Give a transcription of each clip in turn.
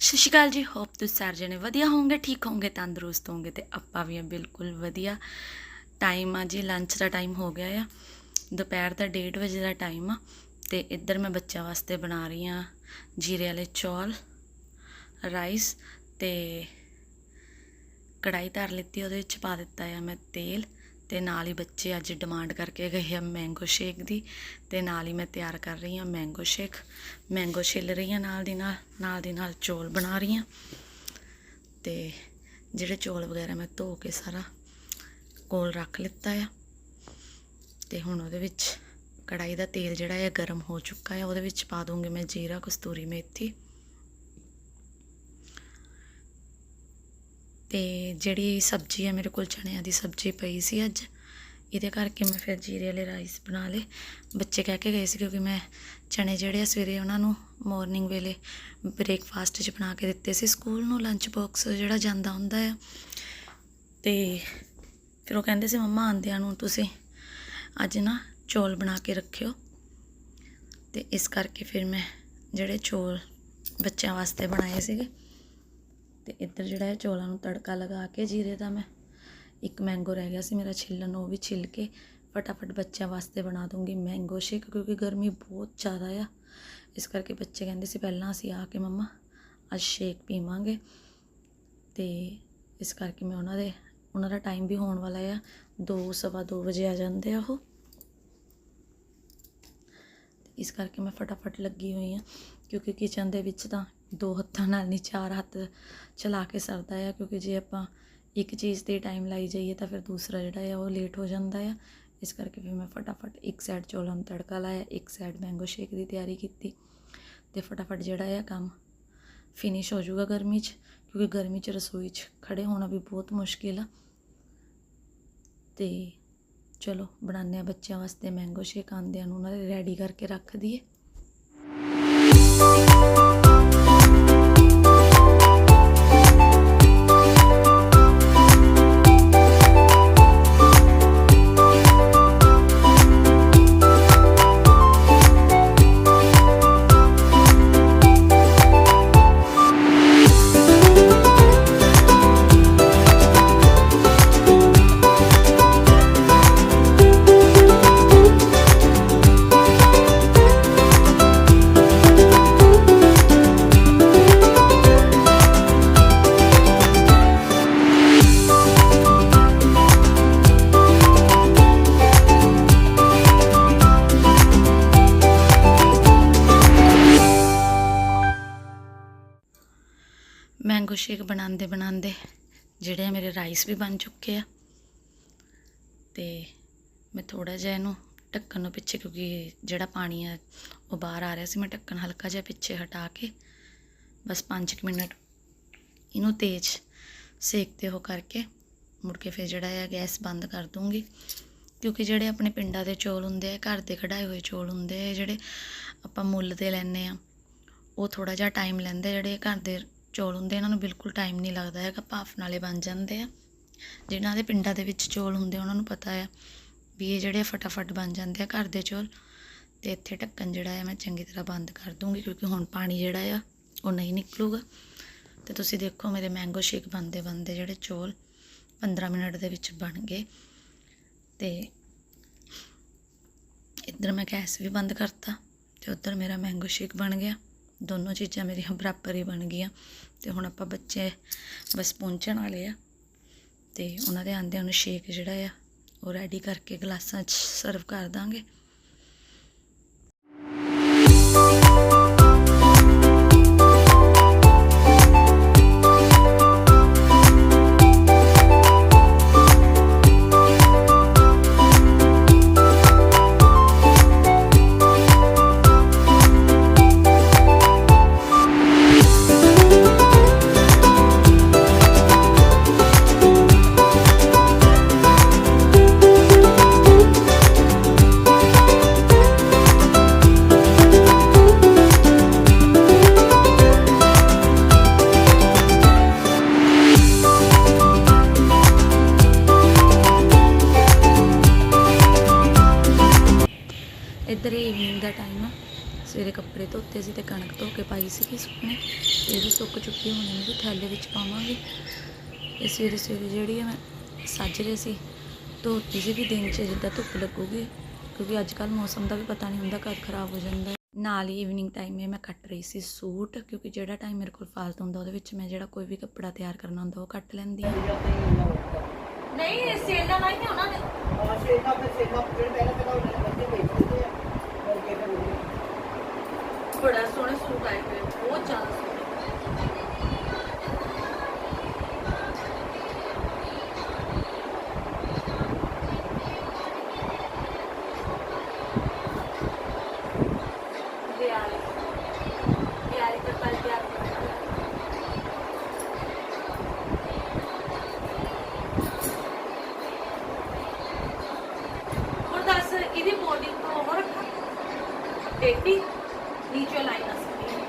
ਸਤਿ ਸ਼੍ਰੀ ਅਕਾਲ ਜੀ ਹੋਪ ਤੁਸੀਂ ਸਾਰੇ ਜਣੇ ਵਧੀਆ ਹੋਵੋਗੇ, ਠੀਕ ਹੋਵੋਗੇ, ਤੰਦਰੁਸਤ ਹੋਵੋਗੇ ਤੇ ਆਪਾਂ ਵੀ ਆ ਬਿਲਕੁਲ ਵਧੀਆ। ਟਾਈਮ ਆ ਜੀ ਲੰਚ ਦਾ ਟਾਈਮ ਹੋ ਗਿਆ ਆ। ਦੁਪਹਿਰ ਦਾ 1:30 ਵਜੇ ਦਾ ਟਾਈਮ ਆ ਤੇ ਇੱਧਰ ਮੈਂ ਬੱਚਿਆਂ ਵਾਸਤੇ ਬਣਾ ਰਹੀ ਆ ਜੀਰੇ ਵਾਲੇ ਚੌਲ ਰਾਈਸ ਤੇ ਕੜਾਈ ਧਰ ਲਿੱਤੀ, ਉਹਦੇ ਵਿੱਚ ਪਾ ਦਿੱਤਾ ਆ ਮੈਂ ਤੇਲ। ਤੇ ਨਾਲ ਹੀ ਬੱਚੇ ਅੱਜ ਡਿਮਾਂਡ ਕਰਕੇ ਗਏ ਆ ਮੈਂਗੋ ਸ਼ੇਕ ਦੀ ਤੇ ਨਾਲ ਹੀ ਮੈਂ ਤਿਆਰ ਕਰ ਰਹੀ ਹਾਂ ਮੈਂਗੋ ਸ਼ੇਕ ਮੈਂਗੋ ਛਿੱਲ ਰਹੀ ਹਾਂ ਨਾਲ ਦੀ ਨਾਲ ਨਾਲ ਦੀ ਨਾਲ ਚੌਲ ਬਣਾ ਰਹੀ ਹਾਂ। ਤੇ ਜਿਹੜੇ ਚੌਲ ਵਗੈਰਾ ਮੈਂ ਧੋ ਕੇ ਸਾਰਾ ਕੋਲ ਰੱਖ ਲਿੱਤਾ ਆ। ਤੇ ਹੁਣ ਉਹਦੇ ਵਿੱਚ ਕੜਾਈ ਦਾ ਤੇਲ ਜਿਹੜਾ ਹੈ ਗਰਮ ਹੋ ਚੁੱਕਾ ਹੈ ਉਹਦੇ ਵਿੱਚ ਪਾ ਦੂੰਗੀ ਮੈਂ ਜੀਰਾ, ਕਸਤੂਰੀ ਮੇਥੀ। ਤੇ ਜਿਹੜੀ ਸਬਜ਼ੀ ਹੈ ਮੇਰੇ ਕੋਲ ਚਣਿਆਂ ਦੀ ਸਬਜ਼ੀ ਪਈ ਸੀ ਅੱਜ, ਇਹਦੇ ਕਰਕੇ ਮੈਂ ਫਿਰ ਜੀਰੇ ਵਾਲੇ ਰਾਈਸ ਬਣਾ ਲਏ। ਬੱਚੇ ਕਹਿ ਕੇ ਗਏ ਸੀ ਕਿਉਂਕਿ ਮੈਂ ਚਣੇ ਜਿਹੜੇ ਆ ਸਵੇਰੇ ਉਹਨਾਂ ਨੂੰ ਮਾਰਨਿੰਗ ਵੇਲੇ ਬ੍ਰੇਕਫਾਸਟ 'ਚ ਬਣਾ ਕੇ ਦਿੱਤੇ ਸੀ। ਸਕੂਲ ਨੂੰ ਲੰਚ ਬਾਕਸ ਜਿਹੜਾ ਜਾਂਦਾ ਹੁੰਦਾ ਆ। ਤੇ ਫਿਰ ਉਹ ਕਹਿੰਦੇ ਸੀ, ਮੰਮਾ, ਆਂਦਿਆਂ ਨੂੰ ਤੁਸੀਂ ਅੱਜ ਨਾ ਚੌਲ ਬਣਾ ਕੇ ਰੱਖਿਓ। ਤੇ ਇਸ ਕਰਕੇ ਫਿਰ ਮੈਂ ਜਿਹੜੇ ਚੌਲ ਬੱਚਿਆਂ ਵਾਸਤੇ ਬਣਾਏ ਸੀਗੇ ਤੇ ਇੱਧਰ ਜਿਹੜਾ ਹੈ ਚੌਲਾਂ ਨੂੰ ਤੜਕਾ ਲਗਾ ਕੇ ਜੀਰੇ ਦਾ ਮੈਂ ਇੱਕ ਮੈਂਗੋ ਰਹਿ ਗਿਆ ਸੀ ਮੇਰਾ ਛਿੱਲਣ, ਉਹ ਵੀ ਛਿੱਲ ਕੇ ਫਟਾਫਟ ਬੱਚਿਆਂ ਵਾਸਤੇ ਬਣਾ ਦੂੰਗੀ ਮੈਂਗੋ ਸ਼ੇਕ ਕਿਉਂਕਿ ਗਰਮੀ ਬਹੁਤ ਜ਼ਿਆਦਾ ਆ। ਇਸ ਕਰਕੇ ਬੱਚੇ ਕਹਿੰਦੇ ਸੀ ਪਹਿਲਾਂ ਅਸੀਂ ਆ ਕੇ ਮੰਮਾ ਅੱਜ ਸ਼ੇਕ ਪੀਵਾਂਗੇ ਤੇ ਇਸ ਕਰਕੇ ਮੈਂ ਉਹਨਾਂ ਦੇ, ਉਹਨਾਂ ਦਾ ਟਾਈਮ ਵੀ ਹੋਣ ਵਾਲਾ ਆ। 2 ਸਵਾ 2 ਵਜੇ ਆ ਜਾਂਦੇ ਆ ਉਹ। ਇਸ ਕਰਕੇ ਮੈਂ ਫਟਾਫਟ ਲੱਗੀ ਹੋਈ ਆ। ਕਿਉਂਕਿ ਕਿਚਨ ਦੇ ਵਿੱਚ ਤਾਂ ਦੋ ਹੱਥਾਂ ਨਾਲ ਨਹੀਂ, ਚਾਰ ਹੱਥ ਚਲਾ ਕੇ ਸਰਦਾ ਆ, ਕਿਉਂਕਿ ਜੇ ਆਪਾਂ ਇੱਕ ਚੀਜ਼ ਤੇ ਟਾਈਮ ਲਾਈ ਜਾਈਏ ਤਾਂ ਫਿਰ ਦੂਸਰਾ ਜਿਹੜਾ ਆ ਉਹ ਲੇਟ ਹੋ ਜਾਂਦਾ ਆ। ਇਸ ਕਰਕੇ ਫਿਰ ਮੈਂ ਫਟਾਫਟ ਇੱਕ ਸਾਈਡ ਚੌਲਾਂ ਨੂੰ ਤੜਕਾ ਲਾਇਆ, ਇੱਕ ਸਾਈਡ ਮੈਂਗੋ ਸ਼ੇਕ ਦੀ ਤਿਆਰੀ ਕੀਤੀ ਤੇ ਫਟਾਫਟ ਜਿਹੜਾ ਆ ਕੰਮ ਫਿਨਿਸ਼ ਹੋ ਜਾਊਗਾ ਗਰਮੀ 'ਚ, ਕਿਉਂਕਿ ਗਰਮੀ 'ਚ ਰਸੋਈ 'ਚ ਖੜੇ ਹੋਣਾ ਵੀ ਬਹੁਤ ਮੁਸ਼ਕਿਲ ਆ। ਤੇ ਚਲੋ ਬਣਾਉਂਦੇ ਆ ਬੱਚਿਆਂ ਵਾਸਤੇ ਮੈਂਗੋ ਸ਼ੇਕ ਆਂਦਿਆਂ ਨੂੰ ਉਹਨਾਂ ਦੇ ਰੈਡੀ ਕਰਕੇ ਰੱਖ ਦਈਏ। Thank ਮੈਂਗੋ ਸ਼ੇਕ ਬਣਾਉਂਦੇ ਬਣਾਉਂਦੇ ਜਿਹੜੇ ਆ ਮੇਰੇ ਰਾਈਸ ਵੀ ਬਣ ਚੁੱਕੇ ਆ। ਤੇ ਮੈਂ ਥੋੜਾ ਜਿਹਾ ਇਹਨੂੰ ਢੱਕਣ ਨੂੰ ਪਿੱਛੇ ਕਿਉਂਕਿ ਜਿਹੜਾ ਪਾਣੀ ਆ ਉਹ ਬਾਹਰ ਆ ਰਿਹਾ ਸੀ, ਮੈਂ ਢੱਕਣ ਹਲਕਾ ਜਿਹਾ ਪਿੱਛੇ ਹਟਾ ਕੇ ਬਸ 5 ਮਿੰਟ ਇਹਨੂੰ ਤੇਜ਼ ਸੇਕਦੇ ਹੋ ਕਰਕੇ ਮੁੜ ਕੇ ਫਿਰ ਜਿਹੜਾ ਆ ਗੈਸ ਬੰਦ ਕਰ ਦੂੰਗੀ। ਕਿਉਂਕਿ ਜਿਹੜੇ ਆਪਣੇ ਪਿੰਡਾਂ ਦੇ ਚੌਲ ਹੁੰਦੇ ਆ, ਘਰ ਦੇ ਕਢਾਏ ਹੋਏ ਚੌਲ ਹੁੰਦੇ ਆ, ਜਿਹੜੇ ਆਪਾਂ ਮੁੱਲ ਤੇ ਲੈਨੇ ਆ, ਉਹ ਥੋੜਾ ਜਿਹਾ ਟਾਈਮ ਲੈਂਦੇ ਜਿਹੜੇ ਘਰ ਦੇ ਚੌਲ ਹੁੰਦੇ, ਇਹਨਾਂ ਨੂੰ ਬਿਲਕੁਲ ਟਾਈਮ ਨਹੀਂ ਲੱਗਦਾ ਹੈਗਾ, ਭਾਫ ਨਾਲੇ ਬਣ ਜਾਂਦੇ ਆ। ਜਿਨ੍ਹਾਂ ਦੇ ਪਿੰਡਾਂ ਦੇ ਵਿੱਚ ਚੌਲ ਹੁੰਦੇ, ਉਹਨਾਂ ਨੂੰ ਪਤਾ ਆ ਵੀ ਇਹ ਜਿਹੜੇ ਫਟਾਫਟ ਬਣ ਜਾਂਦੇ ਆ ਘਰ ਦੇ ਚੌਲ। ਤੇ ਇੱਥੇ ਢੱਕਣ ਜਿਹੜਾ ਆ, ਮੈਂ ਚੰਗੀ ਤਰ੍ਹਾਂ ਬੰਦ ਕਰ ਦੂੰਗੀ, ਕਿਉਂਕਿ ਹੁਣ ਪਾਣੀ ਜਿਹੜਾ ਆ, ਉਹ ਨਹੀਂ ਨਿਕਲੂਗਾ। ਤੇ ਤੁਸੀਂ ਦੇਖੋ, ਮੇਰੇ ਮੈਂਗੋ ਸ਼ੇਕ ਬੰਦੇ ਬੰਦੇ ਜਿਹੜੇ ਚੌਲ 15 ਮਿੰਟ ਦੇ ਵਿੱਚ ਬਣ ਗਏ। ਤੇ ਇੱਧਰ ਮੈਂ ਗੈਸ ਵੀ ਬੰਦ ਕਰਤਾ, ਤੇ ਉੱਧਰ ਮੇਰਾ ਮੈਂਗੋ ਸ਼ੇਕ ਬਣ ਗਿਆ। ਦੋਨੋਂ ਚੀਜ਼ਾਂ ਮੇਰੀਆਂ ਬਰਾਬਰ ਹੀ ਬਣ ਗਈਆਂ ਤੇ ਹੁਣ ਆਪਾਂ ਬੱਚੇ ਬਸ ਪਹੁੰਚਣ ਵਾਲੇ ਆ ਤੇ ਉਹਨਾਂ ਦੇ ਆਂਦਿਆਂ ਨੂੰ ਸ਼ੇਕ ਜਿਹੜਾ ਆ, ਉਹ ਰੈਡੀ ਕਰਕੇ ਗਲਾਸਾਂ 'ਚ ਸਰਵ ਕਰ ਦਾਂਗੇ। ਦਾ ਆ ਕੱਪੜੇ ਧੋਤੇ ਸੀ ਤੇ ਕਣਕ ਧੋ ਕੇ ਪਾਈ ਸੀਗੀ ਸੁੱਕਣੇ। ਇਹ ਵੀ ਸੁੱਕ ਚੁੱਕੀ ਹੁਣ ਇਹਨੂੰ ਵੀ ਥੈਲੇ ਵਿੱਚ ਪਾਵਾਂਗੇ। ਇਹ ਸਵੇਰੇ ਸਵੇਰੇ ਜਿਹੜੀ ਆ ਮੈਂ ਸੱਜ ਰਹੀ ਸੀ ਧੋਤੀ ਸੀ ਵੀ ਦਿਨ 'ਚ ਜਿੱਦਾਂ ਧੁੱਪ ਲੱਗੂਗੀ ਕਿਉਂਕਿ ਅੱਜ ਕੱਲ ਮੌਸਮ ਦਾ ਵੀ ਪਤਾ ਨਹੀਂ ਹੁੰਦਾ ਕਦ ਖਰਾਬ ਹੋ ਜਾਂਦਾ। ਹੈ ਨਾਲ ਹੀ ਈਵਨਿੰਗ ਟਾਈਮ ਇਹ ਮੈਂ ਕੱਟ ਰਹੀ ਸੀ ਸੂਟ ਕਿਉਂਕਿ ਜਿਹੜਾ ਟਾਈਮ ਮੇਰੇ ਕੋਲ ਫਾਲਤੂ ਹੁੰਦਾ ਉਹਦੇ ਵਿੱਚ ਮੈਂ ਜਿਹੜਾ ਕੋਈ ਵੀ ਕੱਪੜਾ ਤਿਆਰ ਕਰਨਾ ਹੁੰਦਾ ਉਹ ਕੱਟ ਲੈਂਦੀ ਹਾਂ। ਨਹੀਂ ਸੇਲਾਂ ਲਾਈ ਤੇ ਉਹਨਾਂ ਨੇ। ਬੜਾ ਸੋਹਣੇ ਸੂਟ ਆਏ ਹੋਏ ਬਹੁਤ ਜ਼ਿਆਦਾ ਸੋਹਣੇ। ਦਿਆਲੀ ਦਿਆਲੀ ਪਰ ਕੱਲ ਤਿਆਰ ਕਰਨਾ ਹੁਣ ਦੱਸ ਇਹਦੀ ਬੋਰਡਿੰਗ ਤੋਂ ਹੋਰ ਡੇਟੀ ਨੀਚੇ ਲਾਈਨ ਆ ਸਕਦੀ ਹੈ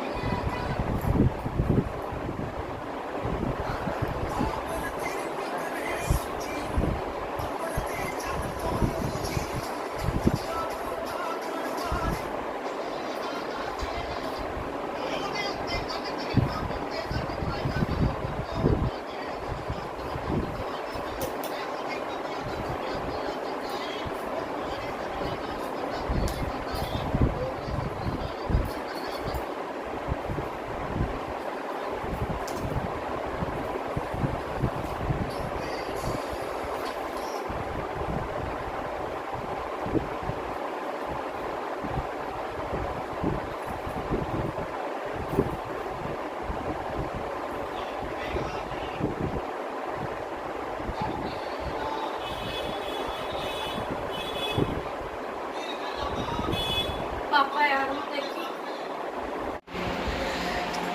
ਪਾਪਾ ਯਾਰ ਉਹ ਦੇਖੀ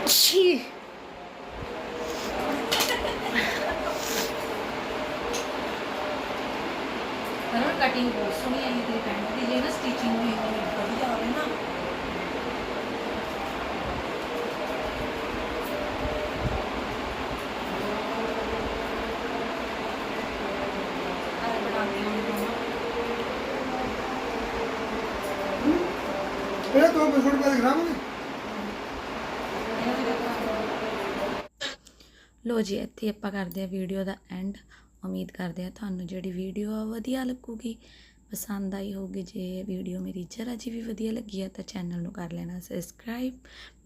ਛੀ ਪਰ ਕਟਿੰਗ ਬਹੁਤ ਸੋਹਣੀ ਆਈ ਤੇ ਪੈਂਟ ਦੀ ਜੇ ਨਾ ਸਟਿਚਿੰਗ ਹੋਈ ਹੋਈ ਵਧੀਆ ਹੋਵੇ ਨਾ। ਆਹ ਬਣਾ ਕੇ ਮੰਮਾ ਇਹ ਤੋਂ ਬਸੁੜ ਪਾ ਦਿਖਾ ਮੈਨੂੰ ਲੋ ਜੀ, ਇੱਥੇ ਆਪਾਂ ਕਰਦੇ ਆ ਵੀਡੀਓ ਦਾ ਐਂਡ ਉਮੀਦ ਕਰਦੇ ਆ ਤੁਹਾਨੂੰ ਜਿਹੜੀ ਵੀਡੀਓ ਆ ਵਧੀਆ ਲੱਗੂਗੀ। ਪਸੰਦ ਆਈ ਹੋਊਗੀ, ਜੇ ਵੀਡੀਓ ਮੇਰੀ ਜਰਾ ਜੀ ਵੀ ਵਧੀਆ ਲੱਗੀ ਆ, ਤਾਂ ਚੈਨਲ ਨੂੰ ਕਰ ਲੈਣਾ ਸਬਸਕ੍ਰਾਈਬ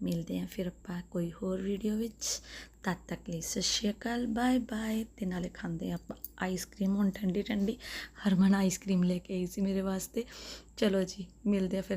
ਮਿਲਦੇ ਆ ਫਿਰ ਆਪਾਂ ਕੋਈ ਹੋਰ ਵੀਡੀਓ ਵਿੱਚ। ਤਦ ਤੱਕ ਲਈ ਸਤਿ ਸ਼੍ਰੀ ਅਕਾਲ ਬਾਏ ਬਾਏ ਤੇ ਨਾਲੇ ਖਾਂਦੇ ਆ ਆਪਾਂ ਆਈਸਕ੍ਰੀਮ ਹੁਣ ਠੰਡੀ ਠੰਡੀ ਹਰਮਨ ਆਈਸਕ੍ਰੀਮ ਲੈ ਕੇ ਆਈ ਸੀ ਮੇਰੇ ਵਾਸਤੇ। ਚਲੋ ਜੀ, ਮਿਲਦੇ ਆ ਫਿਰ।